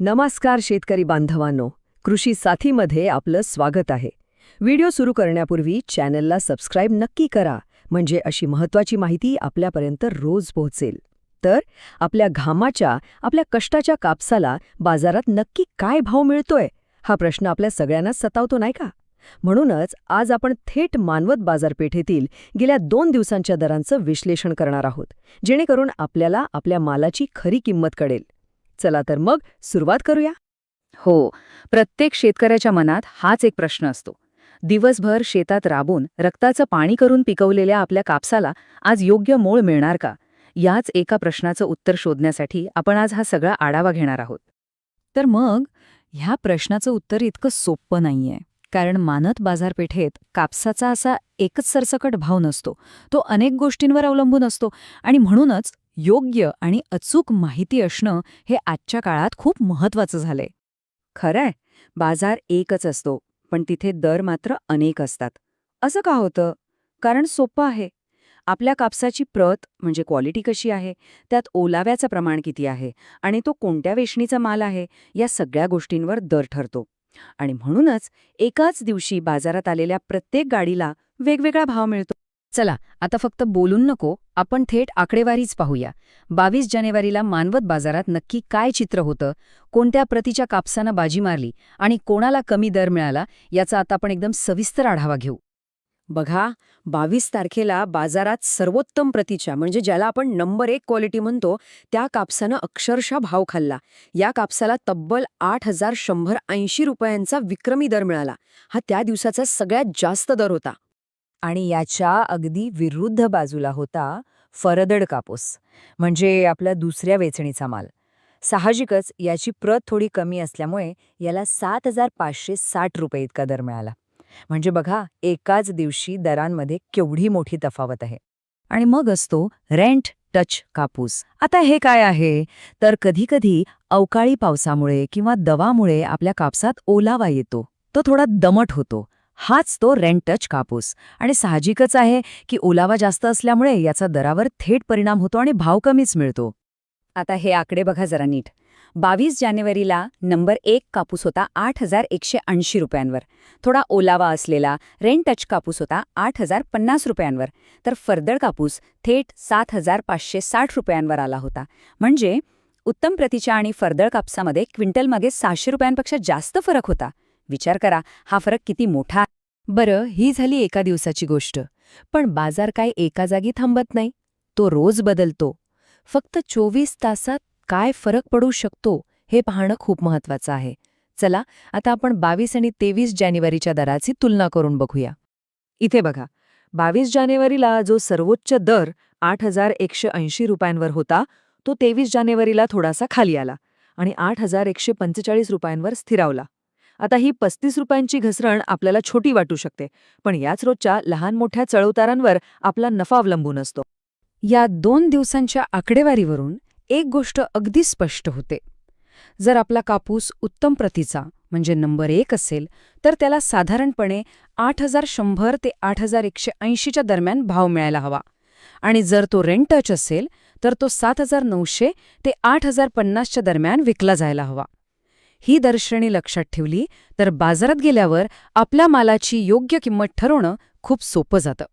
नमस्कार शेतकरी बांधवांनो कृषी साथीमध्ये आपलं स्वागत आहे. व्हिडिओ सुरू करण्यापूर्वी चॅनलला सबस्क्राईब नक्की करा म्हणजे अशी महत्त्वाची माहिती आपल्यापर्यंत रोज पोहोचेल. तर आपल्या घामाच्या आपल्या कष्टाच्या कापसाला बाजारात नक्की काय भाव मिळतोय हा प्रश्न आपल्या सगळ्यांना सतावतो नाही का? म्हणूनच आज आपण थेट मानवत बाजारपेठेतील गेल्या दोन दिवसांच्या दरांचं विश्लेषण करणार आहोत जेणेकरून आपल्याला आपल्या मालाची खरी किंमत कळेल. चला तर मग सुरुवात करूया? हो प्रत्येक शेतकऱ्याच्या मनात हाच एक प्रश्न असतो. दिवसभर शेतात राबून रक्ताचं पाणी करून पिकवलेल्या आपल्या कापसाला आज योग्य मोळ मिळणार का? याच एका प्रश्नाचं उत्तर शोधण्यासाठी आपण आज हा सगळा आढावा घेणार आहोत. तर मग ह्या प्रश्नाचं उत्तर इतकं सोपं नाहीये कारण मानत बाजारपेठेत कापसाचा असा एकच सरसकट भाव नसतो. तो अनेक गोष्टींवर अवलंबून असतो आणि म्हणूनच योग्य आणि अचूक माहिती असणं हे आजच्या काळात खूप महत्वाचं झालंय. खरंय बाजार एकच असतो पण तिथे दर मात्र अनेक असतात. असं का होतं? कारण सोपं आहे. आपल्या कापसाची प्रत म्हणजे क्वालिटी कशी आहे त्यात ओलाव्याचं प्रमाण किती आहे आणि तो कोणत्या वेशणीचा माल आहे या सगळ्या गोष्टींवर दर ठरतो. आणि म्हणूनच एकाच दिवशी बाजारात आलेल्या प्रत्येक गाडीला वेगवेगळा भाव मिळतो. चला आता फक्त बोलून नको आपण थेट आकडेवारीच पाहूया. बावीस जानेवारीला मानवत बाजारात नक्की काय चित्र होतं? कोणत्या प्रतीच्या कापसानं बाजी मारली? आणि कोणाला कमी दर मिळाला? याचा आता आपण एकदम सविस्तर आढावा घेऊ. बघा बावीस तारखेला बाजारात सर्वोत्तम प्रतीच्या म्हणजे ज्याला आपण नंबर एक क्वालिटी म्हणतो त्या कापसानं अक्षरशः भाव खाल्ला. या कापसाला तब्बल आठ हजार शंभर ऐंशी रुपयांचा विक्रमी दर मिळाला. हा त्या दिवसाचा सगळ्यात जास्त दर होता. आणि याच्या अगदी विरुद्ध बाजूला होता फरदड कापूस म्हणजे आपला दुसऱ्या वेचणीचा माल. साहजिकच याची प्रत थोडी कमी असल्यामुळे याला सात हजार पाचशे साठ रुपये इतका दर मिळाला. म्हणजे बघा एकाच दिवशी दरांमध्ये केवढी मोठी तफावत आहे. आणि मग असतो रेंट टच कापूस. आता हे काय आहे? तर कधीकधी अवकाळी पावसामुळे किंवा दवामुळे आपल्या कापसात ओलावा येतो. तो थोडा दमट होतो. हाच तो रेंट टच कापूस. आणि साहजिकच आहे की ओलावा जास्त असल्यामुळे याचा दरावर थेट परिणाम होतो आणि भाव कमीच मिळतो. आता हे आकडे बघा जरा नीट. बावीस जानेवारीला नंबर एक कापूस होता आठ हजार एकशे ऐंशी रुपयांवर. थोडा ओलावा असलेला रेन टच कापूस होता आठ हजार पन्नास रुपयांवर. तर फरदळ कापूस थेट सात हजार पाचशे साठ रुपयांवर आला होता. म्हणजे उत्तम प्रतीच्या आणि फरदळ कापसामध्ये क्विंटलमागे सहाशे रुपयांपेक्षा जास्त फरक होता. विचार करा हा फरक किती मोठा बरं ही झाली एका दिवसाची गोष्ट. पण बाजार काय एका जागी थांबत नाही? तो रोज बदलतो. फक्त चोवीस तासात काय फरक पडू शकतो हे पाहणं खूप महत्वाचं आहे. चला आता आपण बावीस आणि तेवीस जानेवारीच्या दराची तुलना करून बघूया. इथे बघा बावीस जानेवारीला जो सर्वोच्च दर आठ हजार एकशे ऐंशी रुपयांवर होता तो तेवीस जानेवारीला थोडासा खाली आला आणि आठ हजार एकशे पंचेचाळीस रुपयांवर स्थिरावला. आता ही पस्तीस रुपयांची घसरण आपल्याला छोटी वाटू शकते पण याच रोजच्या लहान मोठ्या चढउतारांवर आपला नफा अवलंबून असतो. या दोन दिवसांच्या आकडेवारीवरून एक गोष्ट अगदी स्पष्ट होते. जर आपला कापूस उत्तम प्रतीचा म्हणजे नंबर एक असेल तर त्याला साधारणपणे आठ हजार शंभर ते आठ हजार एकशे ऐंशीच्या दरम्यान भाव मिळायला हवा. आणि जर तो रेंट टच असेल तर तो सात हजार नऊशे ते आठ हजार पन्नासच्या दरम्यान विकला जायला हवा. ही दर्शनी लक्षात ठेवली तर बाजारात गेल्यावर आपल्या मालाची योग्य किंमत ठरवणं खूप सोपं जातं.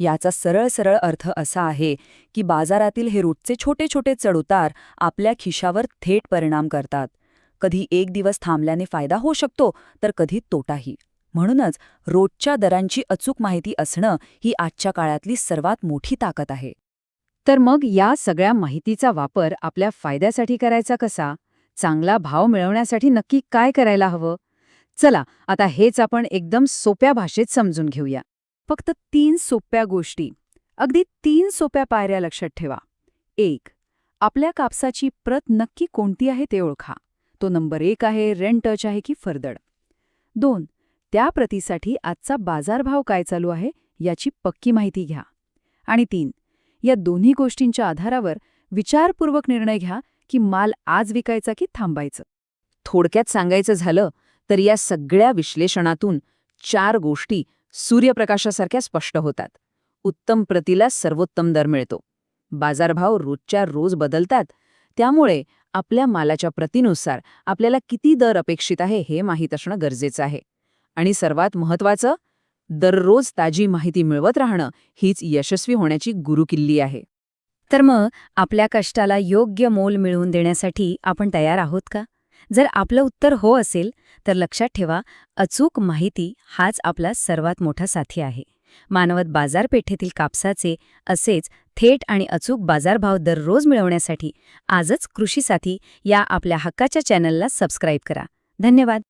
याचा सरळ सरळ अर्थ असा आहे की बाजारातील हे रोजचे छोटे छोटे चढउतार आपल्या खिशावर थेट परिणाम करतात. कधी एक दिवस थांबल्याने फायदा होऊ शकतो तर कधी तोटाही. म्हणूनच रोजच्या दरांची अचूक माहिती असणं ही आजच्या काळातली सर्वात मोठी ताकद आहे. तर मग या सगळ्या माहितीचा वापर आपल्या फायद्यासाठी करायचा कसा? चांगला भाव मिळवण्यासाठी नक्की काय करायला हवं? चला आता हेच आपण एकदम सोप्या भाषेत समजून घेऊया. फक्त तीन सोप्या गोष्टी. अगदी तीन सोप्या पायऱ्या लक्षात ठेवा. एक आपल्या कापसाची प्रत नक्की कोणती आहे ते ओळखा. तो नंबर एक आहे रेंट टच आहे की फरदड. दोन त्या प्रतीसाठी आजचा बाजारभाव काय चालू आहे याची पक्की माहिती घ्या. आणि तीन या दोन्ही गोष्टींच्या आधारावर विचारपूर्वक निर्णय घ्या की माल आज विकायचा की थांबायचं? थोडक्यात सांगायचं झालं तर या सगळ्या विश्लेषणातून चार गोष्टी सूर्यप्रकाशासारख्या स्पष्ट होतात. उत्तम प्रतीला सर्वोत्तम दर मिळतो. बाजारभाव रोजच्या रोज बदलतात. त्यामुळे आपल्या मालाच्या प्रतीनुसार आपल्याला किती दर अपेक्षित आहे हे माहीत असणं गरजेचं आहे. आणि सर्वात महत्त्वाचं दररोज ताजी माहिती मिळवत राहणं हीच यशस्वी होण्याची गुरुकिल्ली आहे. तर मग आपल्या कष्टाला योग्य मोल मिळवून देण्यासाठी आपण तयार आहोत का? जर आपलं उत्तर हो असेल तर लक्षात ठेवा अचूक माहिती हाच आपला सर्वात मोठा साथी आहे. मानवत बाजारपेठेतील कापसाचे असेच थेट आणि अचूक बाजारभाव दररोज मिळवण्यासाठी आजच कृषी साथी या आपल्या हक्काच्या चॅनलला सबस्क्राईब करा. धन्यवाद!